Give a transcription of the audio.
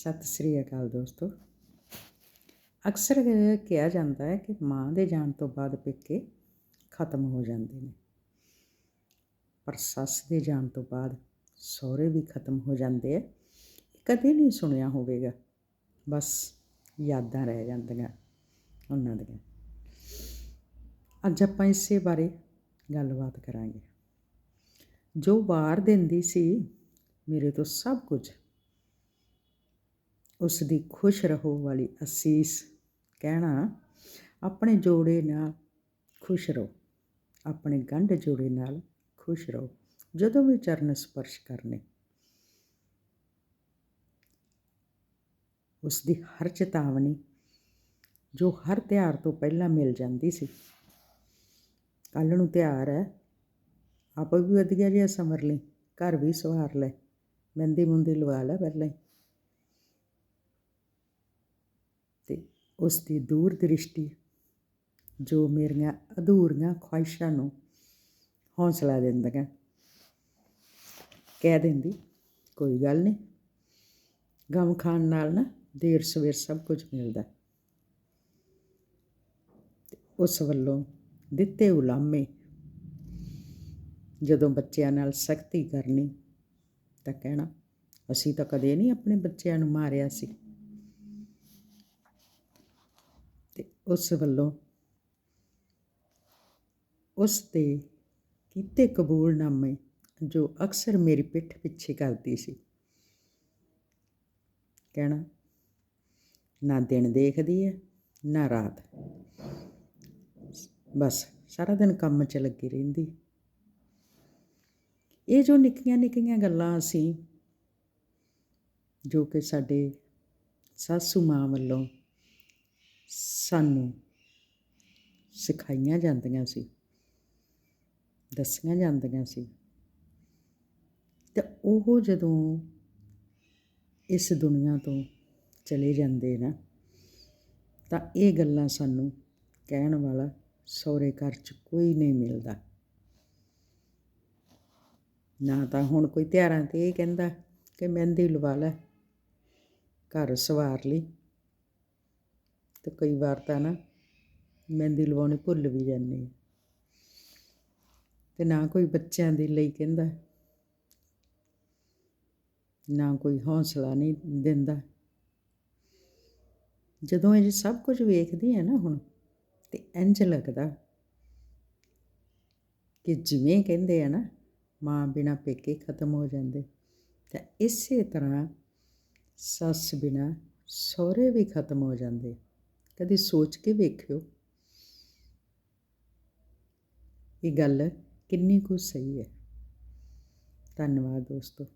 ਸਤਿ ਸ੍ਰੀ ਅਕਾਲ ਦੋਸਤੋ। ਅਕਸਰ ਕਿਹਾ ਜਾਂਦਾ ਹੈ ਕਿ ਮਾਂ ਦੇ ਜਾਣ ਤੋਂ ਬਾਅਦ ਪੇਕੇ ਖਤਮ ਹੋ ਜਾਂਦੇ ਨੇ। ਪਰ ਸੱਸ ਦੇ ਜਾਣ ਤੋਂ ਬਾਅਦ ਸਹੁਰੇ ਵੀ ਖਤਮ ਹੋ ਜਾਂਦੇ ਆ। ਕਦੇ ਨਹੀਂ ਸੁਣਿਆ ਹੋਵੇਗਾ। ਬਸ ਯਾਦਾਂ ਰਹਿ ਜਾਂਦੀਆਂ ਉਹਨਾਂ ਦੀਆਂ। ਅੱਜ ਆਪਾਂ ਇਸੇ ਬਾਰੇ ਗੱਲਬਾਤ ਕਰਾਂਗੇ। ਜੋ ਵਾਰ ਦਿੰਦੀ ਸੀ, ਮੇਰੇ ਤੋਂ ਸਭ ਕੁਝ ਉਸ ਦੀ ਖੁਸ਼ ਰਹੋ ਵਾਲੀ ਅਸੀਸ ਕਹਿਣਾ, ਆਪਣੇ ਜੋੜੇ ਨਾਲ ਖੁਸ਼ ਰਹੋ, ਆਪਣੇ ਗੰਢ ਜੋੜੇ ਨਾਲ ਖੁਸ਼ ਰਹੋ, ਜਦੋਂ ਵੀ ਚਰਨ ਸਪਰਸ਼ ਕਰਨੇ। ਉਸ ਦੀ ਹਰ ਚੇਤਾਵਨੀ ਜੋ ਹਰ ਤਿਉਹਾਰ ਤੋਂ ਪਹਿਲਾਂ ਮਿਲ ਜਾਂਦੀ ਸੀ। ਕੱਲ ਨੂੰ ਤਿਉਹਾਰ ਹੈ, ਆਪ ਵੀ ਵਧੀਆ ਜਿਹਾ ਸਮਰ ਲਈ, ਘਰ ਵੀ ਸਵਾਰ ਲੈ ਮਹਿੰਦੀ ਮੁੰਦੀ ਲਵਾ ਲੈ ਪਹਿਲਾਂ ਹੀ ਤੇ ਉਸ ਦੀ ਦੂਰ ਦ੍ਰਿਸ਼ਟੀ ਜੋ ਮੇਰੀਆਂ ਅਧੂਰੀਆਂ ਖੁਆਇਸ਼ਾਂ ਨੂੰ ਹੌਸਲਾ ਦਿੰਦੀਆਂ ਕਹਿ ਦਿੰਦੀ, ਕੋਈ ਗੱਲ ਨਹੀਂ, ਗਮ ਖਾਣ ਨਾਲ ਨਾ ਦੇਰ ਸਵੇਰ ਸਭ ਕੁਝ ਮਿਲਦਾ ਉਸ ਵੱਲੋਂ ਦਿੱਤੇ ਉਲਾਮੇ ਜਦੋਂ ਬੱਚਿਆਂ ਨਾਲ ਸਖਤੀ ਕਰਨੀ ਤਾਂ ਕਹਿਣਾ, ਅਸੀਂ ਤਾਂ ਕਦੇ ਨਹੀਂ ਆਪਣੇ ਬੱਚਿਆਂ ਨੂੰ ਮਾਰਿਆ ਸੀ। ਤੇ ਉਸ ਵੱਲੋਂ ਉਸ ਦੇ ਕੀਤੇ ਕਬੂਲਨਾਮੇ ਜੋ ਅਕਸਰ ਮੇਰੀ ਪਿੱਠ ਪਿੱਛੇ ਕਰਦੀ ਸੀ। ਕਹਿਣਾ, ਨਾ ਦਿਨ ਦੇਖਦੀ ਹੈ ਨਾ ਰਾਤ। ਬਸ ਸਾਰਾ ਦਿਨ ਕੰਮ 'ਚ ਲੱਗੀ ਰਹਿੰਦੀ। ਇਹ ਜੋ ਨਿੱਕੀਆਂ ਨਿੱਕੀਆਂ ਗੱਲਾਂ ਅਸੀਂ ਜੋ ਕਿ ਸਾਡੇ ਸਾਸੂ ਮਾਂ ਵੱਲੋਂ ਸਾਨੂੰ ਸਿਖਾਈਆਂ ਜਾਂਦੀਆਂ ਸੀ, ਦੱਸੀਆਂ ਜਾਂਦੀਆਂ ਸੀ। ਤੇ ਉਹ ਜਦੋਂ ਇਸ ਦੁਨੀਆ ਤੋਂ ਚਲੇ ਜਾਂਦੇ ਨਾ, ਤਾਂ ਇਹ ਗੱਲਾਂ ਸਾਨੂੰ ਕਹਿਣ ਵਾਲਾ ਸਹੁਰੇ ਘਰ 'ਚ ਕੋਈ ਨਹੀਂ ਮਿਲਦਾ। ਨਾ ਤਾਂ ਹੁਣ ਕੋਈ ਤਿਉਹਾਰਾਂ 'ਤੇ ਇਹ ਕਹਿੰਦਾ ਕਿ ਮਹਿੰਦੀ ਲਵਾ ਲੈ, ਘਰ ਸਵਾਰ ਲਈ। ਤੇ ਕਈ ਵਾਰ ਤਾਂ ਨਾ ਮਹਿੰਦੀ ਲਵਾਉਣੀ ਭੁੱਲ ਵੀ ਜਾਂਦੀ ਜਾਂਦੇ ਅਤੇ ਨਾ ਕੋਈ ਬੱਚਿਆਂ ਦੇ ਲਈ ਕਹਿੰਦਾ, ਨਾ ਕੋਈ ਹੌਸਲਾ ਨਹੀਂ ਦਿੰਦਾ। ਜਦੋਂ ਇਹ ਸਭ ਕੁਝ ਵੇਖਦੀ ਹੈ ਨਾ ਹੁਣ, ਤੇ ਇੰਜ ਲੱਗਦਾ ਕਿ ਜਿਵੇਂ ਕਹਿੰਦੇ ਆ ਨਾ, ਮਾਂ ਬਿਨਾ ਪੇਕੇ ਖਤਮ ਹੋ ਜਾਂਦੇ। ਤਾਂ ਇਸੇ ਤਰ੍ਹਾਂ ਸੱਸ ਬਿਨਾ ਸਹੁਰੇ ਵੀ ਖਤਮ ਹੋ ਜਾਂਦੇ। ਕਦੇ ਸੋਚ ਕੇ ਵੇਖਿਓ। ਇਹ ਗੱਲ ਕਿੰਨੀ ਕੁ ਸਹੀ ਹੈ। ਧੰਨਵਾਦ ਦੋਸਤੋ।